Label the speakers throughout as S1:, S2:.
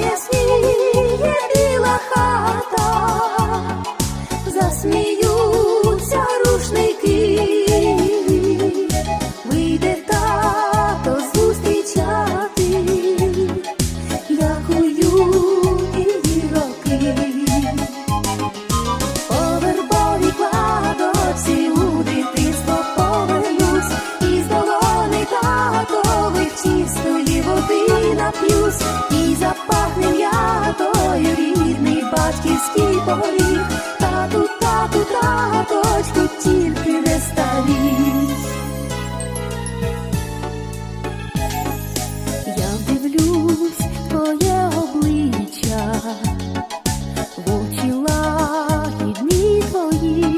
S1: Засміє біла хата, засмію. поріг, тату, тату, таточку, тільки не старі. Я дивлюсь твоє обличчя, в очі лагідні твої,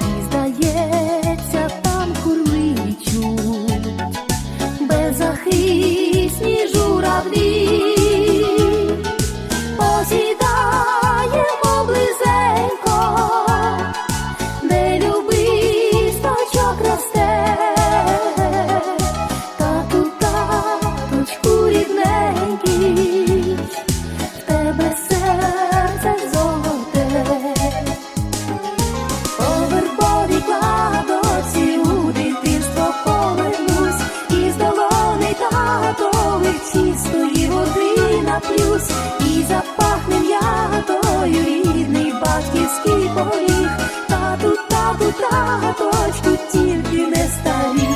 S1: і здається, там курличуть, беззахисні журавлі. нап'юсь і запахне м'ятою рідний батьківський поріг, тату, тату, таточку тільки не старі.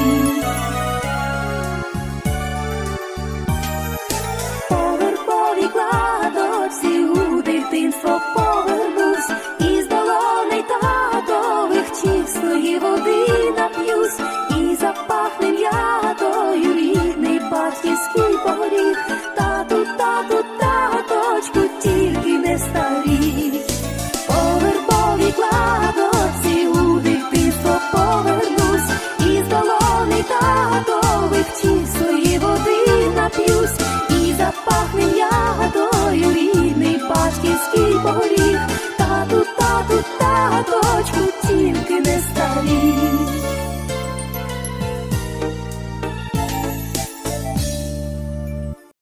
S1: Поверхові кладочці у дитинство повернусь, із долоней татових чистої води нап'юсь, і запахне м'ятою рідний батьківський поріг.